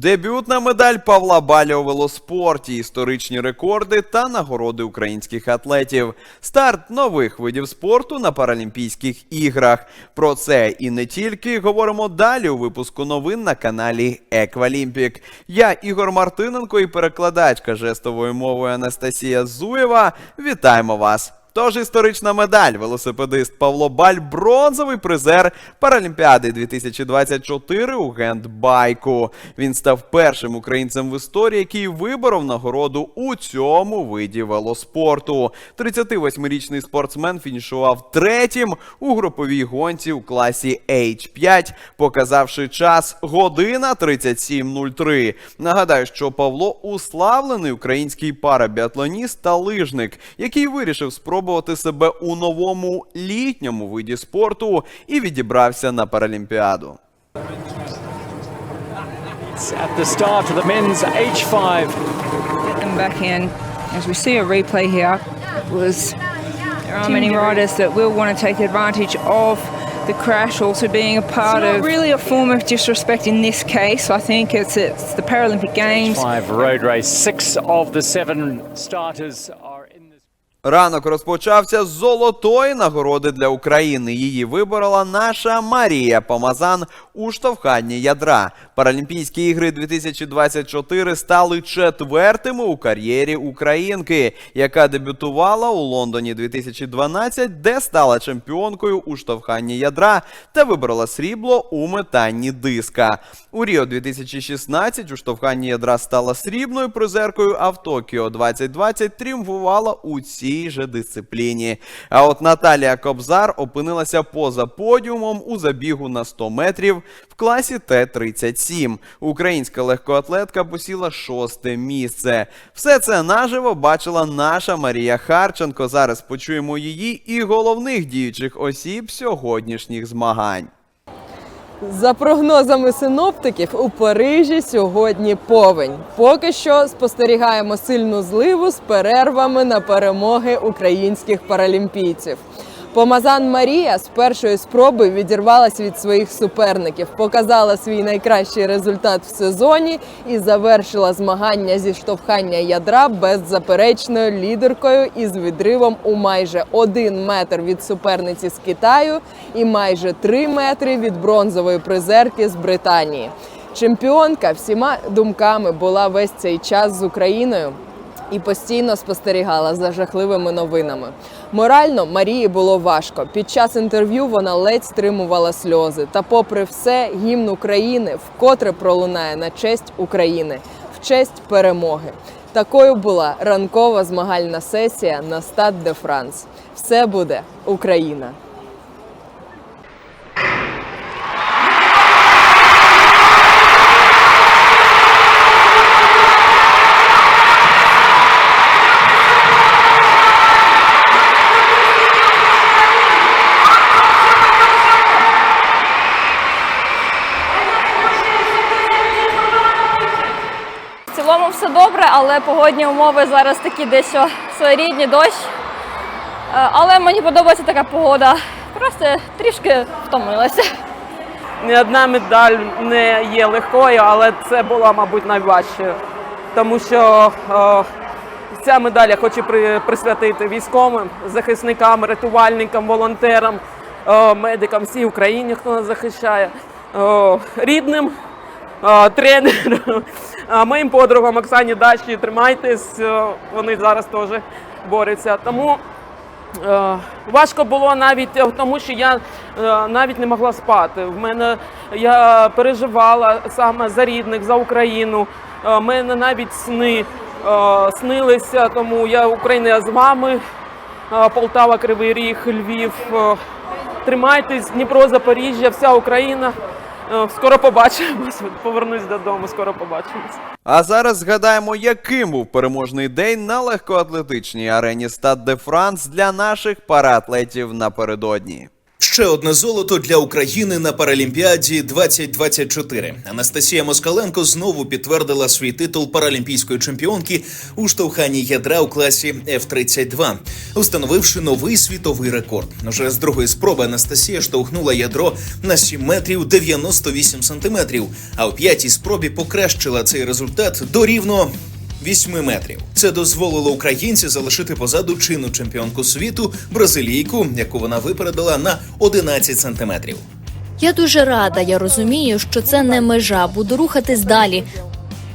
Дебютна медаль Павла Баля у велоспорті, історичні рекорди та нагороди українських атлетів. Старт нових видів спорту на Паралімпійських іграх. Про це і не тільки говоримо далі у випуску новин на каналі Еквалімпік. Я Ігор Мартиненко і перекладачка жестовою мовою Анастасія Зуєва. Вітаємо вас! Тож історична медаль велосипедист Павло Баль бронзовий призер Паралімпіади 2024 у гендбайку. Він став першим українцем в історії, який виборов нагороду у цьому виді велоспорту. 38-річний спортсмен фінішував третім у груповій гонці у класі H5, показавши час година 37.03. Нагадаю, що Павло уславлений український парабіатлоніст та лижник, який вирішив спробувати себе у новому літньому виді спорту і відібрався на Паралімпіаду. It's at the start of the men's H5. them back in. As we see a replay here, was there are many riders that will want to take advantage of the crash also being a part not of really a form of disrespect in this case. I think it's it's the Paralympic Games. Five road race. Six of the seven starters are in this. Ранок розпочався з золотої нагороди для України. Її виборола наша Марія Помазан у штовханні ядра. Паралімпійські ігри 2024 стали четвертими у кар'єрі українки, яка дебютувала у Лондоні 2012, де стала чемпіонкою у штовханні ядра та виборола срібло у метанні диска. У Ріо 2016 у штовханні ядра стала срібною призеркою, а в Токіо 2020 тріумфувала у цій же дисципліні. А от Наталія Кобзар опинилася поза подіумом у забігу на 100 метрів в класі Т-37. Українська легкоатлетка посіла шосте місце. Все це наживо бачила наша Марія Харченко. Зараз почуємо її і головних діючих осіб сьогоднішніх змагань. За прогнозами синоптиків, у Парижі сьогодні повень. Поки що спостерігаємо сильну зливу з перервами на перемоги українських паралімпійців. Помазан Марія з першої спроби відірвалась від своїх суперників, показала свій найкращий результат в сезоні і завершила змагання зі штовхання ядра беззаперечною лідеркою із відривом у майже один метр від суперниці з Китаю і майже три метри від бронзової призерки з Британії. Чемпіонка всіма думками була весь цей час з Україною і постійно спостерігала за жахливими новинами. Морально Марії було важко. Під час інтерв'ю вона ледь стримувала сльози. Та, попри все, гімн України вкотре пролунає на честь України, в честь перемоги. Такою була ранкова змагальна сесія на Стад де Франс. Все буде Україна. Цілому все добре, але погодні умови зараз такі дещо своєрідні дощ. Е, Але мені подобається така погода. Просто трішки втомилася. Ні одна медаль не є легкою, але це була, мабуть, найважчою. Тому що е, ця медаль я хочу при, присвятити військовим, захисникам, рятувальникам, волонтерам, е, медикам всій Україні, хто нас захищає, е, рідним, е, тренерам, моїм подругам Оксані Дачі, тримайтесь, е, вони зараз теж борються. Тому Е, Важко було навіть тому, що я е, навіть не могла спати. В мене я переживала саме за рідних, за Україну. У мене навіть сни е, снилися, тому я Україна з вами. Е, Полтава, Кривий Ріг, Львів. Е, Тримайтесь, Дніпро, Запоріжжя, вся Україна. Е, Скоро побачимось. Повернусь додому, скоро побачимось. А зараз згадаємо, яким був переможний день на легкоатлетичній арені Стад де Франс для наших параатлетів напередодні. Ще одне золото для України на Паралімпіаді 2024. Анастасія Москаленко знову підтвердила свій титул паралімпійської чемпіонки у штовханні ядра у класі F-32, установивши новий світовий рекорд. Уже з другої спроби Анастасія штовхнула ядро на 7 метрів 98 сантиметрів, а у п'ятій спробі покращила цей результат до рівно 8 метрів. Це дозволило українці залишити позаду чинну чемпіонку світу бразилійку, яку вона випередила на 11 сантиметрів. Я дуже рада. Я розумію, що це не межа. Буду рухатись далі.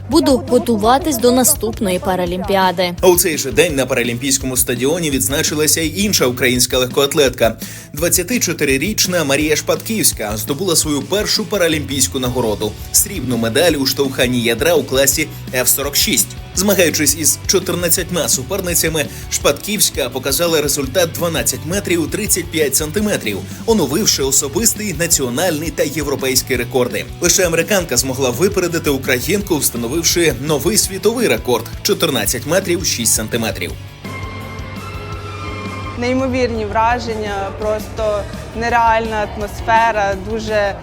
Буду готуватись до наступної паралімпіади. У цей же день на паралімпійському стадіоні відзначилася й інша українська легкоатлетка. 24-річна Марія Шпатківська здобула свою першу паралімпійську нагороду срібну медаль у штовханні ядра у класі F-46. Змагаючись із 14 суперницями, Шпатківська показала результат 12 метрів 35 сантиметрів, оновивши особистий національний та європейський рекорди. Лише американка змогла випередити українку, встановивши новий світовий рекорд 14 метрів 6 сантиметрів. неймовірні враження, просто нереальна атмосфера, дуже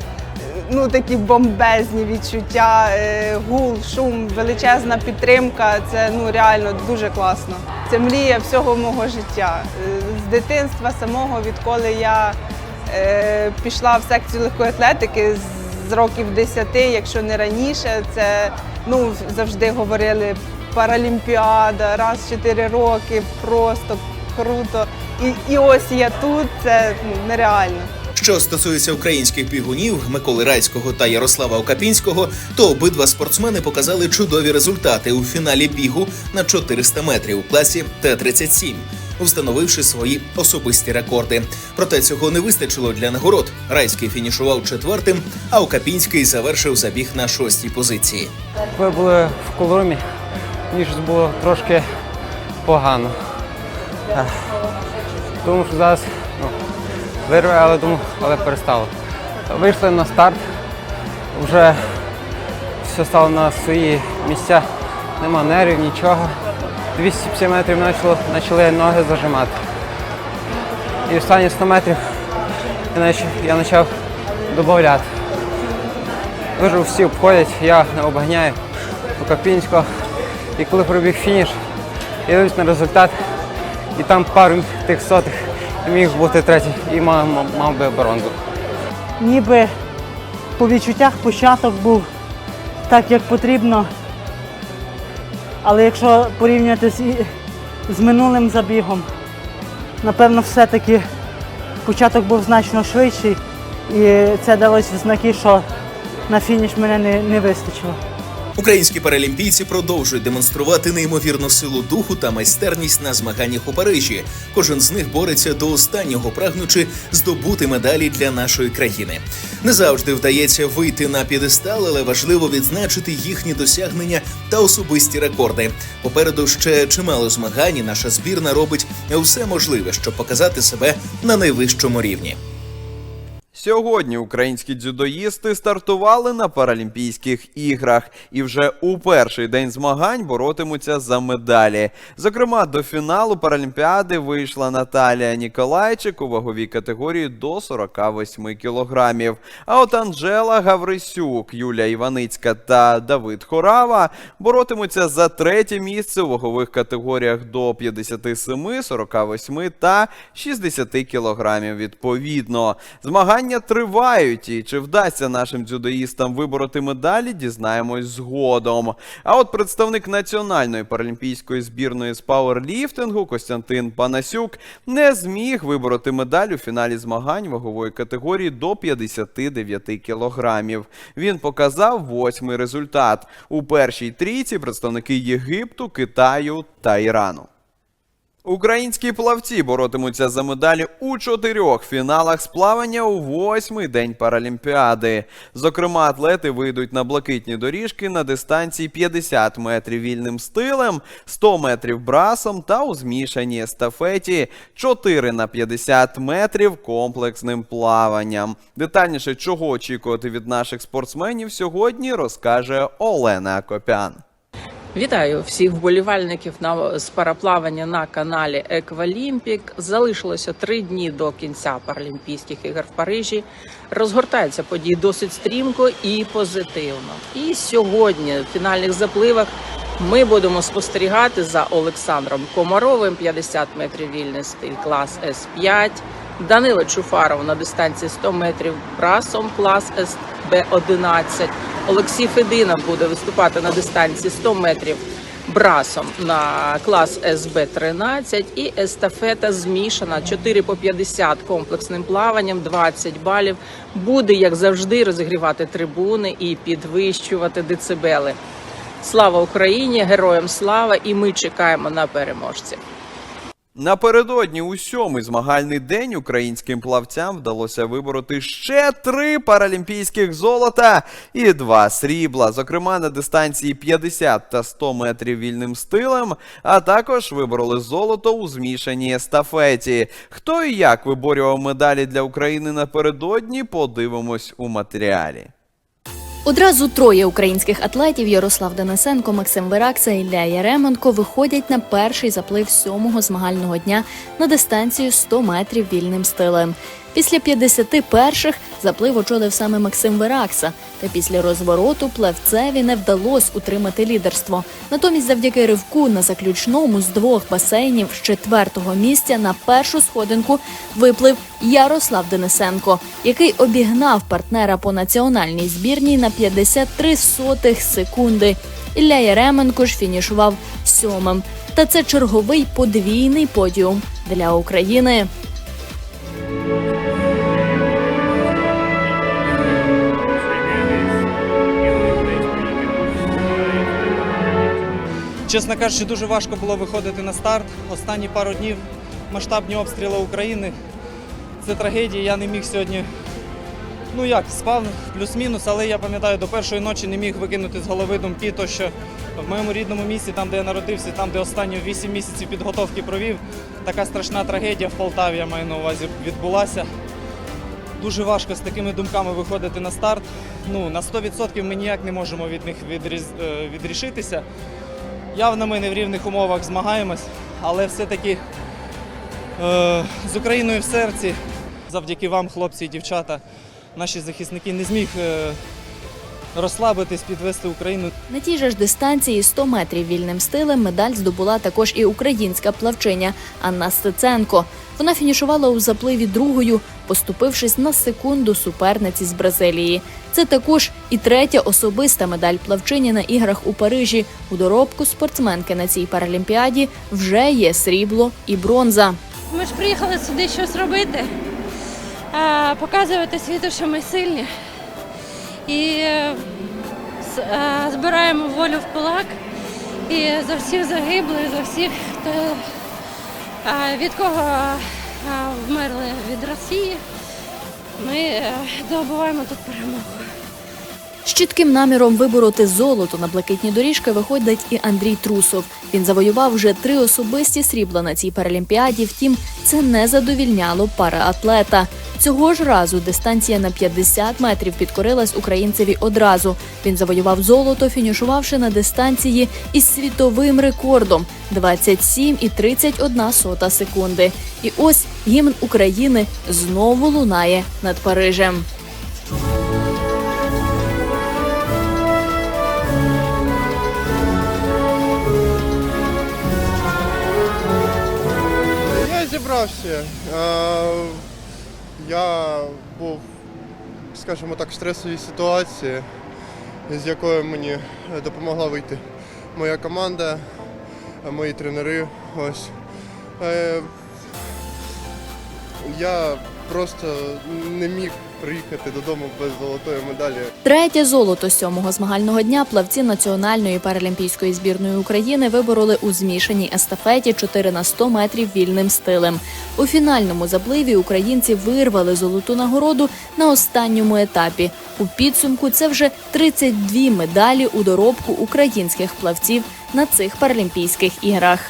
ну такі бомбезні відчуття, е, гул, шум, величезна підтримка. Це ну реально дуже класно. Це мрія всього мого життя. Е, З дитинства самого, відколи я е, пішла в секцію легкої атлетики з років 10, якщо не раніше, це ну завжди говорили Паралімпіада, раз 4 роки, просто круто. І, і ось я тут, це ну, нереально. Що стосується українських бігунів Миколи Райського та Ярослава Окапінського, то обидва спортсмени показали чудові результати у фіналі бігу на 400 метрів у класі Т-37, встановивши свої особисті рекорди. Проте цього не вистачило для нагород. Райський фінішував четвертим, а Окапінський завершив забіг на шостій позиції. Коли були в коломі, щось було трошки погано. Ех. Думав, що зараз ну, вирве, але думав, але перестало. Вийшли на старт, вже все стало на свої місця, нема нервів, нічого. 250 метрів почали ноги зажимати. І останні 100 метрів я почав, додати. Дуже всі обходять, я не обганяю у Капінського. І коли пробіг фініш, я дивлюсь на результат, і там пару тих сотих міг бути третій і мав, мав, би бронзу. ніби по відчуттях початок був так, як потрібно. Але якщо порівняти з, з минулим забігом, напевно, все-таки початок був значно швидший, і це далося в знаки, що на фініш мене не, не вистачило. Українські паралімпійці продовжують демонструвати неймовірну силу духу та майстерність на змаганнях у Парижі. Кожен з них бореться до останнього, прагнучи здобути медалі для нашої країни. Не завжди вдається вийти на п'єдестал, але важливо відзначити їхні досягнення та особисті рекорди. Попереду ще чимало змагань. Наша збірна робить все можливе, щоб показати себе на найвищому рівні. Сьогодні українські дзюдоїсти стартували на Паралімпійських іграх і вже у перший день змагань боротимуться за медалі. Зокрема, до фіналу Паралімпіади вийшла Наталія Ніколайчик у ваговій категорії до 48 кілограмів. А от Анжела Гаврисюк, Юлія Іваницька та Давид Хорава боротимуться за третє місце у вагових категоріях до 57, 48 та 60 кілограмів відповідно. Змагання тривають, і чи вдасться нашим дзюдоїстам вибороти медалі, дізнаємось згодом. А от представник національної паралімпійської збірної з пауерліфтингу Костянтин Панасюк не зміг вибороти медаль у фіналі змагань вагової категорії до 59 кілограмів. Він показав восьмий результат. У першій трійці представники Єгипту, Китаю та Ірану. Українські плавці боротимуться за медалі у чотирьох фіналах з плавання у восьмий день Паралімпіади. Зокрема, атлети вийдуть на блакитні доріжки на дистанції 50 метрів вільним стилем, 100 метрів брасом та у змішаній естафеті 4 на 50 метрів комплексним плаванням. Детальніше, чого очікувати від наших спортсменів сьогодні, розкаже Олена Акопян. Вітаю всіх вболівальників на з параплавання на каналі Еквалімпік. Залишилося три дні до кінця Паралімпійських ігор в Парижі. Розгортаються події досить стрімко і позитивно. І сьогодні в фінальних запливах ми будемо спостерігати за Олександром Комаровим 50 метрів вільний стиль клас С5. Данило Чуфаров на дистанції 100 метрів брасом клас СБ-11. Олексій Федина буде виступати на дистанції 100 метрів брасом на клас СБ-13 і естафета змішана 4 по 50 комплексним плаванням, 20 балів. Буде, як завжди, розігрівати трибуни і підвищувати децибели. Слава Україні! Героям слава! І ми чекаємо на переможців. Напередодні у сьомий змагальний день українським плавцям вдалося вибороти ще три паралімпійських золота і два срібла, зокрема на дистанції 50 та 100 метрів вільним стилем, а також вибороли золото у змішаній естафеті. Хто і як виборював медалі для України напередодні, подивимось у матеріалі. Одразу троє українських атлетів Ярослав Денисенко, Максим Веракса і Ілля Яременко виходять на перший заплив сьомого змагального дня на дистанцію 100 метрів вільним стилем. Після 51-х заплив очолив саме Максим Веракса. Та після розвороту плавцеві не вдалося утримати лідерство. Натомість, завдяки ривку на заключному з двох басейнів з четвертого місця на першу сходинку виплив Ярослав Денисенко, який обігнав партнера по національній збірній на 53 сотих секунди. Ілля Яременко ж фінішував сьомим. Та це черговий подвійний подіум для України. Чесно кажучи, дуже важко було виходити на старт. Останні пару днів масштабні обстріли України. Це трагедія. Я не міг сьогодні. Ну як, спав плюс-мінус, але я пам'ятаю, до першої ночі не міг викинути з голови думки, то що в моєму рідному місті, там, де я народився, там, де останні 8 місяців підготовки провів, така страшна трагедія в Полтаві, я маю на увазі, відбулася. Дуже важко з такими думками виходити на старт. Ну, на 100% ми ніяк не можемо від них відріз... е, відрішитися. Явно ми не в рівних умовах змагаємось, але все-таки е, з Україною в серці, завдяки вам, хлопці і дівчата, наші захисники не зміг е, розслабитись, підвести Україну. На тій же ж дистанції 100 метрів вільним стилем медаль здобула також і українська плавчиня Анна Стеценко. Вона фінішувала у запливі другою, поступившись на секунду суперниці з Бразилії. Це також і третя особиста медаль плавчині на іграх у Парижі. У доробку спортсменки на цій паралімпіаді вже є срібло і бронза. Ми ж приїхали сюди щось робити, показувати світу, що ми сильні. І е, е, збираємо волю в кулак. І за всіх загиблих, за всіх, хто, е, від кого вмерли від Росії, ми е, добуваємо тут перемогу. З чітким наміром вибороти золото на блакитні доріжки виходить і Андрій Трусов. Він завоював вже три особисті срібла на цій паралімпіаді. Втім, це не задовільняло параатлета. Цього ж разу дистанція на 50 метрів підкорилась українцеві одразу. Він завоював золото, фінішувавши на дистанції із світовим рекордом 27,31 сота секунди. І ось гімн України знову лунає над Парижем. Я. Е, Я був, скажімо так, в стресовій ситуації, з якої мені допомогла вийти моя команда, мої тренери. Ось. Е, Я просто не міг приїхати додому без золотої медалі. Третє золото сьомого змагального дня плавці національної паралімпійської збірної України вибороли у змішаній естафеті 4 на 100 метрів вільним стилем. У фінальному запливі українці вирвали золоту нагороду на останньому етапі. У підсумку це вже 32 медалі у доробку українських плавців на цих паралімпійських іграх.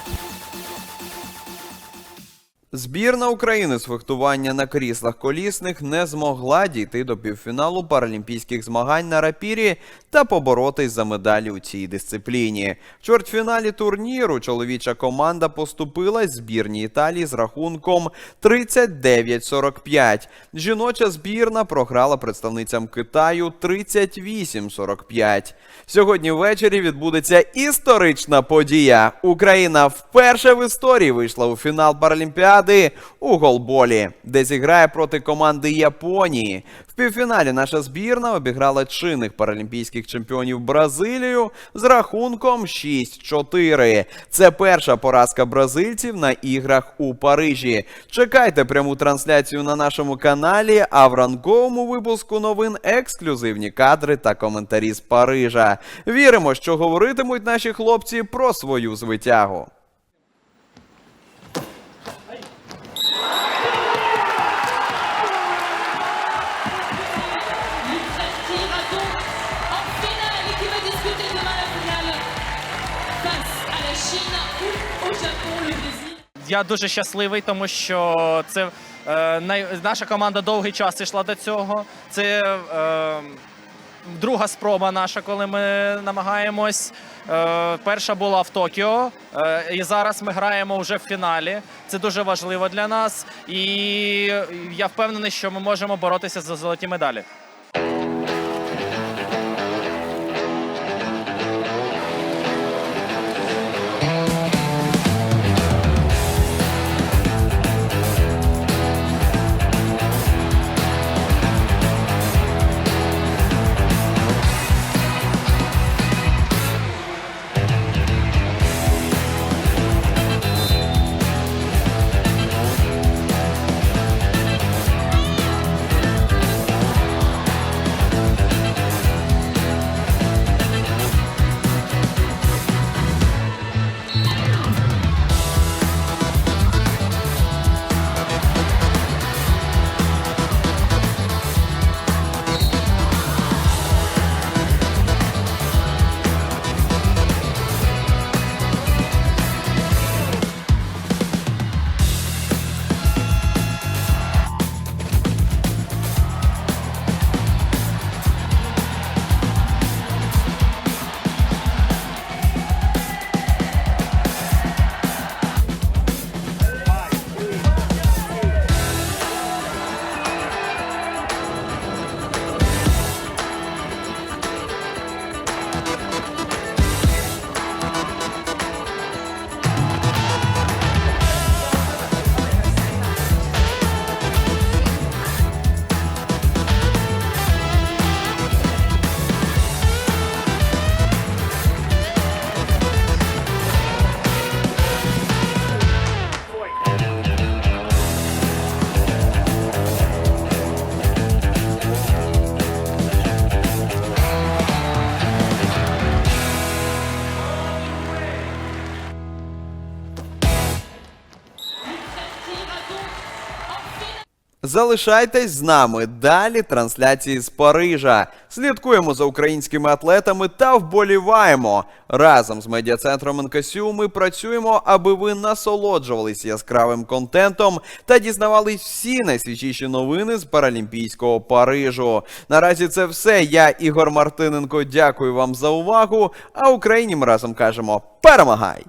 Збірна України з фехтування на кріслах колісних не змогла дійти до півфіналу паралімпійських змагань на рапірі та поборотись за медалі у цій дисципліні. В чвертьфіналі турніру чоловіча команда поступилась збірній Італії з рахунком 39-45. Жіноча збірна програла представницям Китаю 38-45. Сьогодні ввечері відбудеться історична подія. Україна вперше в історії вийшла у фінал Паралімпіади у голболі, де зіграє проти команди Японії. В півфіналі наша збірна обіграла чинних паралімпійських чемпіонів Бразилію з рахунком 6-4. Це перша поразка бразильців на іграх у Парижі. Чекайте пряму трансляцію на нашому каналі. А в ранковому випуску новин ексклюзивні кадри та коментарі з Парижа. Віримо, що говоритимуть наші хлопці про свою звитягу. Я дуже щасливий, тому що це е, наша команда довгий час йшла до цього. Це е, друга спроба наша, коли ми намагаємось. Е, перша була в Токіо, е, і зараз ми граємо вже в фіналі. Це дуже важливо для нас, і я впевнений, що ми можемо боротися за золоті медалі. Залишайтесь з нами. Далі трансляції з Парижа. Слідкуємо за українськими атлетами та вболіваємо. Разом з медіа-центром НКСЮ ми працюємо, аби ви насолоджувались яскравим контентом та дізнавались всі найсвіжіші новини з Паралімпійського Парижу. Наразі це все. Я Ігор Мартиненко. Дякую вам за увагу. А Україні ми разом кажемо перемагай!